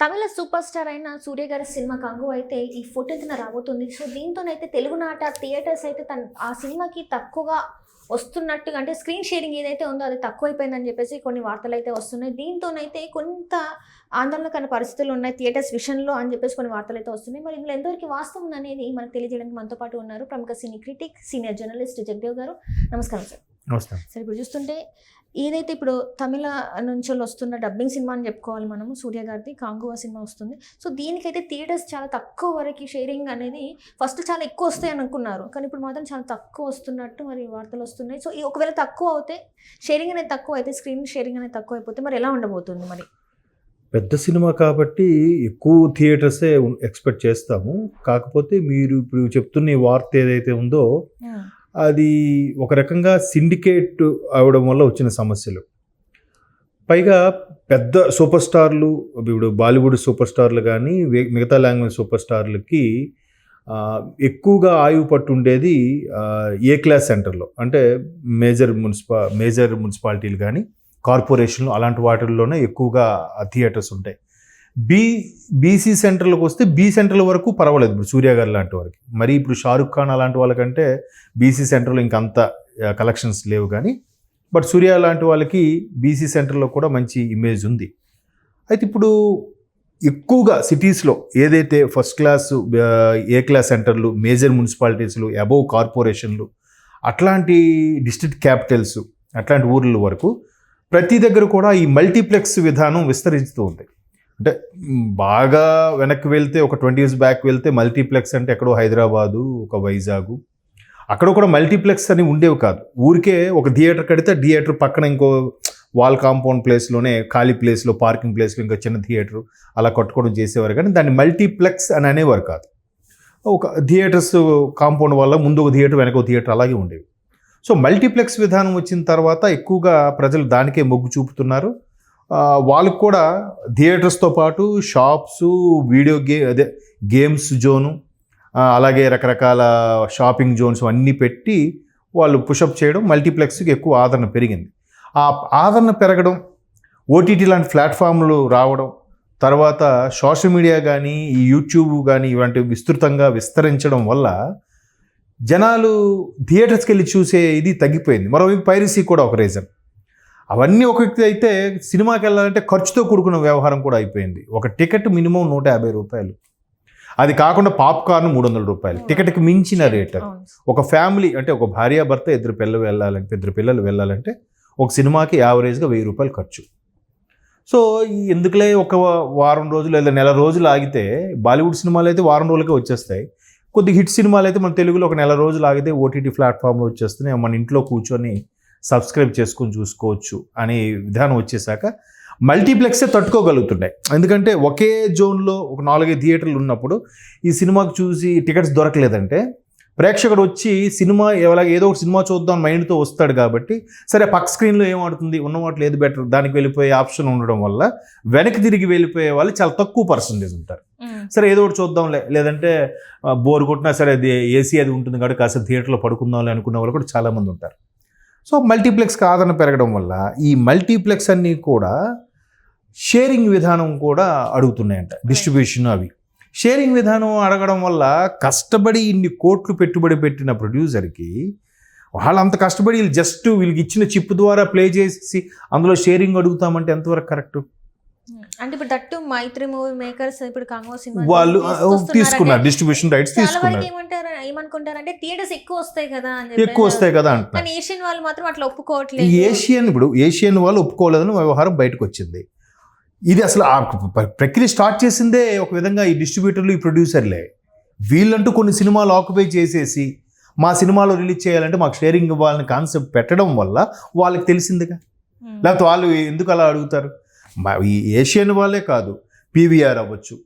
తమిళ super star అయిన సూర్య గారి cinema కంగు అయితే ఈ ఫోర్టీన్త్న రాబోతుంది. సో దీంతోనైతే తెలుగు నాట థియేటర్స్ అయితే తన ఆ సినిమాకి తక్కువగా వస్తున్నట్టుగా అంటే స్క్రీన్ షేరింగ్ ఏదైతే ఉందో అది తక్కువైపోయిందని చెప్పేసి కొన్ని వార్తలు అయితే వస్తున్నాయి. దీంతోనైతే కొంత ఆందోళనకర పరిస్థితులు ఉన్నాయి థియేటర్స్ విషయంలో అని చెప్పేసి కొన్ని వార్తలు అయితే వస్తున్నాయి. మరి ఇందులో ఎంతవరకు వాస్తవం అనేది మనకు తెలియజేయడానికి మనతో పాటు ఉన్నారు ప్రముఖ cine critic senior journalist Jagadev garu. నమస్కారం సార్. సరే ఇప్పుడు చూస్తుంటే ఏదైతే ఇప్పుడు తమిళ నుంచి వస్తున్న డబ్బింగ్ సినిమా అని చెప్పుకోవాలి మనము సూర్య గారిది కాంగువా సినిమా వస్తుంది. సో దీనికైతే థియేటర్స్ చాలా తక్కువ వరకు షేరింగ్ అనేది ఫస్ట్ చాలా ఎక్కువ వస్తాయి అని అనుకున్నారు. కానీ ఇప్పుడు మాత్రం చాలా తక్కువ వస్తున్నట్టు మరి వార్తలు వస్తున్నాయి. సో ఒకవేళ తక్కువ అవుతే షేరింగ్ అనేది తక్కువ అయితే స్క్రీన్ షేరింగ్ అనేది తక్కువ అయిపోతే మరి ఎలా ఉండబోతుంది మరి? పెద్ద సినిమా కాబట్టి ఎక్కువ థియేటర్సే ఎక్స్పెక్ట్ చేస్తాము. కాకపోతే మీరు ఇప్పుడు చెప్తున్న ఈ వార్త ఏదైతే ఉందో అది ఒక రకంగా సిండికేట్ అవడం వల్ల వచ్చిన సమస్యలు. పైగా పెద్ద సూపర్ స్టార్లు ఇప్పుడు బాలీవుడ్ సూపర్ స్టార్లు కానీ మిగతా లాంగ్వేజ్ సూపర్ స్టార్లకి ఎక్కువగా ఆయువు పట్టుండేది ఏ క్లాస్ సెంటర్లో? అంటే మేజర్ మున్సిపా మేజర్ మున్సిపాలిటీలు కానీ కార్పొరేషన్లు అలాంటి వాటిల్లోనే ఎక్కువగా థియేటర్స్ ఉంటాయి. బీ బీసీ సెంటర్లకు వస్తే బీ సెంటర్ల వరకు పర్వాలేదు ఇప్పుడు సూర్య గారు లాంటి వారికి. మరి ఇప్పుడు షారుఖ్ ఖాన్ అలాంటి వాళ్ళకంటే బీసీ సెంటర్లో ఇంకంత కలెక్షన్స్ లేవు కానీ బట్ సూర్య లాంటి వాళ్ళకి బీసీ సెంటర్లో కూడా మంచి ఇమేజ్ ఉంది. అయితే ఇప్పుడు ఎక్కువగా సిటీస్లో ఏదైతే ఫస్ట్ క్లాస్ ఏ క్లాస్ సెంటర్లు మేజర్ మున్సిపాలిటీస్లు అబోవ్ కార్పొరేషన్లు అట్లాంటి డిస్ట్రిక్ట్ క్యాపిటల్స్ అట్లాంటి ఊర్ల వరకు ప్రతి దగ్గర కూడా ఈ మల్టీప్లెక్స్ విధానం విస్తరిస్తూ ఉంది. అంటే బాగా వెనక్కి వెళ్తే ఒక ట్వంటీ ఇయర్స్ బ్యాక్ వెళ్తే మల్టీప్లెక్స్ అంటే ఎక్కడో హైదరాబాదు ఒక వైజాగు. అక్కడ కూడా మల్టీప్లెక్స్ అని ఉండేవి కాదు. ఊరికే ఒక థియేటర్ కడితే థియేటర్ పక్కన ఇంకో వాల్ కాంపౌండ్ ప్లేస్లోనే ఖాళీ ప్లేస్లో పార్కింగ్ ప్లేస్లో ఇంకా చిన్న థియేటర్ అలా కట్టుకోవడం చేసేవారు. కానీ దాన్ని మల్టీప్లెక్స్ అని అనేవారు కాదు. ఒక థియేటర్స్ కాంపౌండ్ వల్ల ముందు ఒక థియేటర్ వెనక ఒక థియేటర్ అలాగే ఉండేవి. సో మల్టీప్లెక్స్ విధానం వచ్చిన తర్వాత ఎక్కువగా ప్రజలు దానికే మొగ్గు చూపుతున్నారు. వాళ్ళకు కూడా థియేటర్స్తో పాటు షాప్స్ వీడియో గే అదే గేమ్స్ జోను అలాగే రకరకాల షాపింగ్ జోన్స్ అన్నీ పెట్టి వాళ్ళు పుషప్ చేయడం మల్టీప్లెక్స్కి ఎక్కువ ఆదరణ పెరిగింది. ఆ ఆదరణ పెరగడం ఓటీటీ లాంటి ప్లాట్ఫామ్లు రావడం తర్వాత సోషల్ మీడియా కానీ ఈ యూట్యూబ్ కానీ ఇలాంటివి విస్తృతంగా విస్తరించడం వల్ల జనాలు థియేటర్స్కి వెళ్ళి చూసే ఇది తగ్గిపోయింది. మరోవైపు పైరసీ కూడా ఒక రీజన్. అవన్నీ ఒక వ్యక్తి అయితే సినిమాకి వెళ్ళాలంటే ఖర్చుతో కూడుకున్న వ్యవహారం కూడా అయిపోయింది. ఒక టికెట్ మినిమం నూట యాభై రూపాయలు. అది కాకుండా పాప్కార్న్ మూడు వందల రూపాయలు. టికెట్కి మించిన రేట్. ఒక ఫ్యామిలీ అంటే ఒక భార్యాభర్త ఇద్దరు పిల్లలు వెళ్ళాలంటే ఇద్దరు పిల్లలు వెళ్ళాలంటే ఒక సినిమాకి యావరేజ్గా వెయ్యి రూపాయలు ఖర్చు. సో ఎందుకులే ఒక వారం రోజులు లేదా నెల రోజులు ఆగితే బాలీవుడ్ సినిమాలు అయితే వారం రోజులకే వచ్చేస్తాయి. కొద్ది హిట్ సినిమాలు అయితే మన తెలుగులో ఒక నెల రోజులు ఆగితే ఓటీటీ ప్లాట్ఫామ్లో వచ్చేస్తున్నాయి. మన ఇంట్లో కూర్చొని సబ్స్క్రైబ్ చేసుకొని చూసుకోవచ్చు అనే విధానం వచ్చేసాక మల్టీప్లెక్సే తట్టుకోగలుగుతున్నాయి. ఎందుకంటే ఒకే జోన్లో ఒక నాలుగైదు థియేటర్లు ఉన్నప్పుడు ఈ సినిమాకి చూసి టికెట్స్ దొరకలేదంటే ప్రేక్షకుడు వచ్చి సినిమా ఎలా ఏదో ఒక సినిమా చూద్దాం మైండ్తో వస్తాడు కాబట్టి సరే పక్క స్క్రీన్లో ఏం ఆడుతుంది ఉన్న వాటిలో ఏది బెటర్ దానికి వెళ్ళిపోయే ఆప్షన్ ఉండడం వల్ల వెనక్కి తిరిగి వెళ్ళిపోయే వాళ్ళు చాలా తక్కువ పర్సంటేజ్ ఉంటారు. సరే ఏదో ఒకటి చూద్దాంలే లేదంటే బోర్ కొట్టినా సరే అది ఏసీ అది ఉంటుంది కాబట్టి కాస్త థియేటర్లో పడుకుందాంలే అనుకునే వాళ్ళు కూడా చాలామంది ఉంటారు. సో మల్టీప్లెక్స్కి ఆదరణ పెరగడం వల్ల ఈ మల్టీప్లెక్స్ అన్నీ కూడా షేరింగ్ విధానం కూడా అడుగుతున్నాయంట డిస్ట్రిబ్యూషన్ అవి. షేరింగ్ విధానం అడగడం వల్ల కష్టపడి ఇన్ని కోట్లు పెట్టుబడి పెట్టిన ప్రొడ్యూసర్కి వాళ్ళు అంత కష్టపడి వీళ్ళు జస్ట్ వీళ్ళకి ఇచ్చిన చిప్ ద్వారా ప్లే చేసి అందులో షేరింగ్ అడుగుతామంటే ఎంతవరకు కరెక్ట్? అంటే ఇప్పుడు దట్టు మైత్రి మూవీ మేకర్స్ ఇప్పుడు కాంగో సినిమా వాళ్ళు తీసుకున్నారు డిస్ట్రిబ్యూషన్ రైట్స్ తీసుకున్నారు. ఏమనుకుంటారంటే థియేటర్స్ ఎక్కువ వస్తాయి కదా ఎక్కువ వస్తాయి కదా అంటున్నారు. కానీ ఏషియన్ వాళ్ళు మాత్రం అట్లా ఒప్పుకోవట్లేదు. ఏషియన్ ఇప్పుడు ఏషియన్ వాళ్ళు ఒప్పుకోలేదని వ్యవహారం బయటకు వచ్చింది. ఇది అసలు ఆ ప్ర- ప్రక్రియ స్టార్ట్ చేసిందే ఒక విధంగా ఈ డిస్ట్రిబ్యూటర్లు ఈ ప్రొడ్యూసర్లే. వీళ్ళంటూ కొన్ని సినిమాలు ఆక్యుపై చేసేసి మా సినిమాలో రిలీజ్ చేయాలంటే మాకు షేరింగ్ ఇవ్వాలని కాన్సెప్ట్ పెట్టడం వల్ల వాళ్ళకి తెలిసిందిగా. లేకపోతే వాళ్ళు ఎందుకు అలా అడుగుతారు? ఈ ఏషియన్ వాళ్ళే కాదు పీవీఆర్ అవ్వచ్చు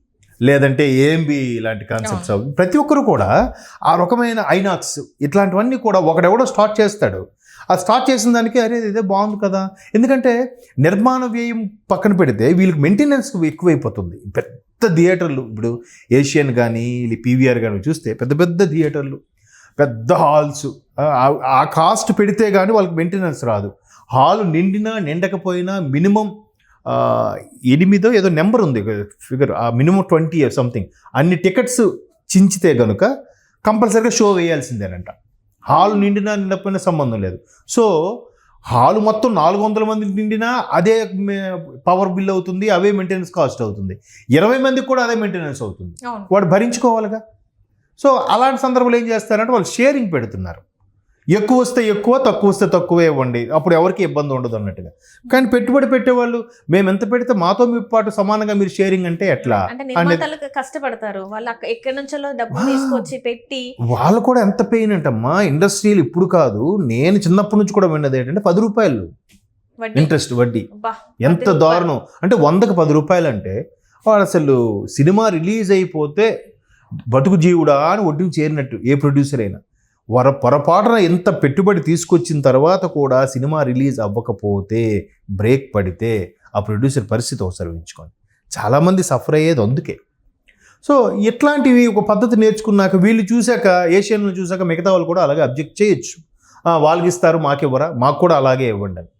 లేదంటే ఏఎంబి ఇలాంటి కాన్సెప్ట్స్ ప్రతి ఒక్కరు కూడా ఆ రకమైన ఐనాక్స్ ఇట్లాంటివన్నీ కూడా ఒకడెవడో స్టార్ట్ చేస్తాడు. ఆ స్టార్ట్ చేసిన దానికి అరే ఇదే బాగుంది కదా. ఎందుకంటే నిర్మాణ వ్యయం పక్కన పెడితే వీళ్ళకి మెయింటెనెన్స్ ఎక్కువైపోతుంది. పెద్ద థియేటర్లు ఇప్పుడు ఏషియన్ కానీ పీవీఆర్ కానీ చూస్తే పెద్ద పెద్ద థియేటర్లు పెద్ద హాల్స్ ఆ కాస్ట్ పెడితే కానీ వాళ్ళకి మెయింటెనెన్స్ రాదు. హాల్ నిండినా నిండకపోయినా మినిమం ఎనిమిదో ఏదో నెంబర్ ఉంది ఫిగర్ ఆ మినిమం ట్వంటీ సంథింగ్. అన్ని టికెట్స్ చించితే గనుక కంపల్సరీగా షో వేయాల్సిందేనంట. హాల్ నిండినా నిండకపోయినా సంబంధం లేదు. సో హాల్ మొత్తం నాలుగు వందల మంది నిండినా అదే పవర్ బిల్ అవుతుంది అవే మెయింటెనెన్స్ కాస్ట్ అవుతుంది. ఇరవై మందికి కూడా అదే మెయింటెనెన్స్ అవుతుంది. వాడు భరించుకోవాలిగా. సో అలాంటి సందర్భంలో ఏం చేస్తారంటే వాళ్ళు షేరింగ్ పెడుతున్నారు. ఎక్కువ వస్తే ఎక్కువ తక్కువ వస్తే తక్కువే ఇవ్వండి. అప్పుడు ఎవరికి ఇబ్బంది ఉండదు అన్నట్టుగా. కానీ పెట్టుబడి పెట్టేవాళ్ళు మేము ఎంత పెడితే మాతో మీ పాటు సమానంగా మీరు షేరింగ్ అంటే ఎట్లా? కష్టపడతారు. వాళ్ళు ఎక్కడి నుంచో డబ్బు. తీసుకొచ్చి పెట్టి వాళ్ళు కూడా ఎంత పెయిన్ అంటమ్మా? ఇండస్ట్రీలు ఇప్పుడు కాదు. నేను చిన్నప్పటి నుంచి కూడా విన్నది ఏంటంటే పది రూపాయలు. వడ్డీ. ఇంట్రెస్ట్ వడ్డీ. ఎంత. దారుణం. అంటే వందకు పది రూపాయలు అంటే వాడు అసలు సినిమా రిలీజ్ అయిపోతే బతుకు జీవుడా అని ఒడ్డుకు చేరినట్టు ఏ ప్రొడ్యూసర్ అయినా. వర పొరపాటున ఎంత పెట్టుబడి తీసుకొచ్చిన తర్వాత కూడా సినిమా రిలీజ్ అవ్వకపోతే బ్రేక్ పడితే ఆ ప్రొడ్యూసర్ పరిస్థితి ఒకసారి ఊహించుకోండి. చాలామంది సఫర్ అయ్యేది అందుకే. సో ఇట్లాంటివి ఒక పద్ధతి నేర్చుకున్నాక వీళ్ళు చూశాక ఏషియన్లు చూశాక మిగతా వాళ్ళు కూడా అలాగే అబ్జెక్ట్ చేయొచ్చు. వాళ్ళకి ఇస్తారు మాకివ్వరా మాకు కూడా అలాగే ఇవ్వండి అని.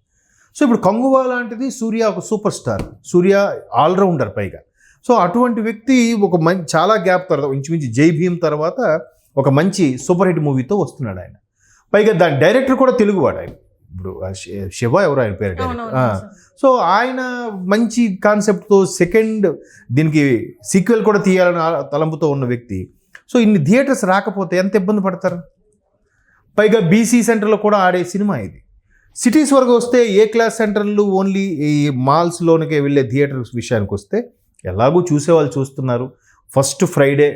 సో ఇప్పుడు కంగువా లాంటిది సూర్య ఒక సూపర్ స్టార్. సూర్య ఆల్రౌండర్ పైగా. సో అటువంటి వ్యక్తి ఒక మంచి చాలా గ్యాప్ తర్వాత ఇంచుమించు జై భీమ్ తర్వాత ఒక మంచి సూపర్ హిట్ మూవీతో వస్తున్నాడు ఆయన. పైగా దాని డైరెక్టర్ కూడా తెలుగువాడు ఆయన. ఇప్పుడు శివ ఎవరో ఆయన పేరు. సో ఆయన మంచి కాన్సెప్ట్తో సెకండ్ దీనికి సీక్వెల్ కూడా తీయాలని తలంపుతో ఉన్న వ్యక్తి. సో ఇన్ని థియేటర్స్ రాకపోతే ఎంత ఇబ్బంది పడతారు? పైగా బీసీ సెంటర్లో కూడా ఆడే సినిమా ఇది. సిటీస్ వరకు వస్తే ఏ క్లాస్ సెంటర్లు ఓన్లీ ఈ మాల్స్లోనికే వెళ్ళే థియేటర్స్ విషయానికి వస్తే ఎలాగూ చూసేవాళ్ళు చూస్తున్నారు. ఫస్ట్ ఫ్రైడే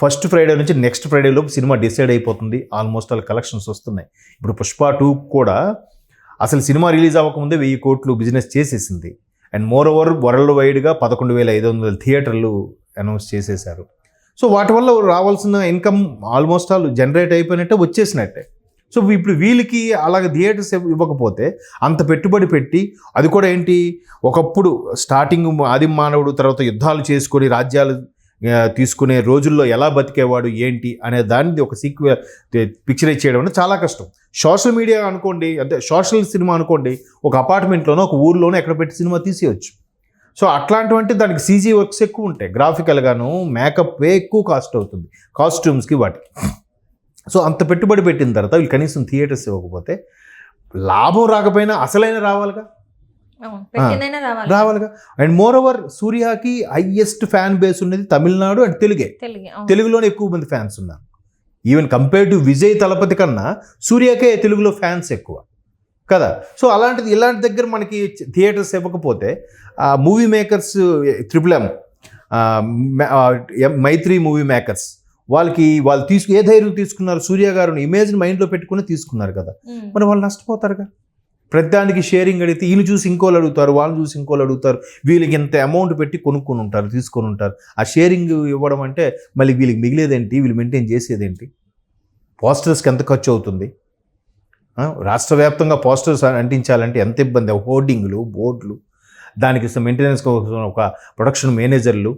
ఫస్ట్ ఫ్రైడే నుంచి నెక్స్ట్ ఫ్రైడే లోపు సినిమా డిసైడ్ అయిపోతుంది. ఆల్మోస్ట్ ఆల్ కలెక్షన్స్ వస్తున్నాయి. ఇప్పుడు పుష్ప టూ కూడా అసలు సినిమా రిలీజ్ అవ్వకముందే వెయ్యి కోట్లు బిజినెస్ చేసేసింది. అండ్ మోర్ ఓవర్ వరల్డ్ వైడ్గా పదకొండు వేల ఐదు వందల థియేటర్లు అనౌన్స్ చేసేశారు. సో వాటి వల్ల రావాల్సిన ఇన్కమ్ ఆల్మోస్ట్ ఆల్ జనరేట్ అయిపోయినట్టే వచ్చేసినట్టే. సో ఇప్పుడు వీళ్ళకి అలాగ థియేటర్స్ ఇవ్వకపోతే అంత పెట్టుబడి పెట్టి అది కూడా ఏంటి? ఒకప్పుడు స్టార్టింగ్ ఆది మానవుడు తర్వాత యుద్ధాలు చేసుకొని రాజ్యాలు తీసుకునే రోజుల్లో ఎలా బతికేవాడు ఏంటి అనే దాన్ని ఒక సీక్వెల్ పిక్చరైజ్ చేయడం అంటే చాలా కష్టం. సోషల్ మీడియా అనుకోండి అంటే సోషల్ సినిమా అనుకోండి ఒక అపార్ట్మెంట్లోనో ఒక ఊర్లోనో ఎక్కడ పెట్టి సినిమా తీసేయచ్చు. సో అట్లాంటివంటే దానికి సీజీ వర్క్స్ ఎక్కువ ఉంటాయి. గ్రాఫికల్గాను మేకప్ ఎక్కువ కాస్ట్ అవుతుంది. కాస్ట్యూమ్స్కి వాటికి. సో అంత పెట్టుబడి పెట్టిన తర్వాత వీళ్ళు కనీసం థియేటర్స్ ఇవ్వకపోతే లాభం రాకపోయినా అసలైన రావాలిగా? రావాలిగా. అండ్ మోర్ ఓవర్ సూర్యకి హైయెస్ట్ ఫ్యాన్ బేస్ ఉన్నది తమిళనాడు అండ్ తెలుగే. తెలుగులోనే ఎక్కువ మంది ఫ్యాన్స్ ఉన్నారు. Even compare to Vijay Thalapathy కన్నా సూర్యకే తెలుగులో ఫ్యాన్స్ ఎక్కువ. కదా? సో అలాంటిది ఇలాంటి దగ్గర మనకి థియేటర్స్ ఇవ్వకపోతే ఆ movie makers triple M Mythri movie makers వాళ్ళకి వాళ్ళు తీసుకు ఏ ధైర్యం తీసుకున్నారు? సూర్య గారు ఇమేజ్ని మైండ్లో పెట్టుకుని తీసుకున్నారు కదా. మరి వాళ్ళు నష్టపోతారుగా. ప్రతిదానికి షేరింగ్ అడిగితే వీళ్ళు చూసి ఇంకోళ్ళు అడుగుతారు వాళ్ళు చూసి ఇంకోళ్ళు అడుగుతారు. వీళ్ళకి ఇంత అమౌంట్ పెట్టి కొనుక్కొని ఉంటారు తీసుకొని ఉంటారు. ఆ షేరింగ్ ఇవ్వడం అంటే మళ్ళీ వీళ్ళకి మిగిలేదేంటి? వీళ్ళు మెయింటైన్ చేసేదేంటి? పోస్టర్స్కి ఎంత ఖర్చు అవుతుంది? రాష్ట్ర వ్యాప్తంగా పోస్టర్స్ అంటించాలంటే ఎంత ఇబ్బంది? హోర్డింగ్లు బోర్డులు దానికి మెయింటెనెన్స్ కోసం ఒక ప్రొడక్షన్ మేనేజర్లు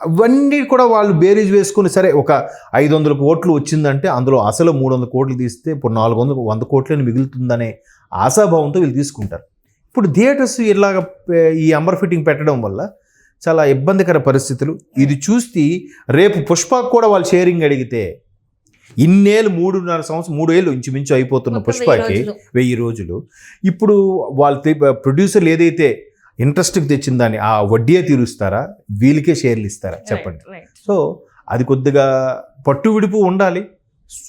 అవన్నీ కూడా వాళ్ళు బేరీజ్ వేసుకుని సరే ఒక ఐదు వందల కోట్లు వచ్చిందంటే అందులో అసలు మూడు వందల కోట్లు తీస్తే ఇప్పుడు నాలుగు వందలు వంద కోట్లని మిగులుతుందనే ఆశాభావంతో వీళ్ళు తీసుకుంటారు. ఇప్పుడు థియేటర్స్ ఇలాగ ఈ అంబర్ ఫిట్టింగ్ పెట్టడం వల్ల చాలా ఇబ్బందికర పరిస్థితులు. ఇది చూస్తే రేపు పుష్పకు కూడా వాళ్ళు షేరింగ్ అడిగితే ఇన్నేళ్ళు మూడున్నర సంవత్సరం మూడేళ్ళు ఇంచుమించు అయిపోతున్న పుష్పకి. వెయ్యి రోజులు. ఇప్పుడు వాళ్ళు ప్రొడ్యూసర్లు ఏదైతే ఇంట్రెస్ట్కి తెచ్చిన దాన్ని ఆ వడ్డీయే తీరుస్తారా? వీళ్ళకే షేర్లు ఇస్తారా? చెప్పండి. సో అది కొద్దిగా పట్టు విడుపు ఉండాలి.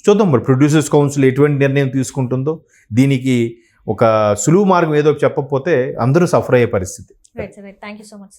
చూద్దాం మరి ప్రొడ్యూసర్స్ కౌన్సిల్ ఎటువంటి నిర్ణయం తీసుకుంటుందో దీనికి ఒక సులువు మార్గం ఏదో చెప్పకపోతే అందరూ సఫర్ అయ్యే పరిస్థితి. Thank you so much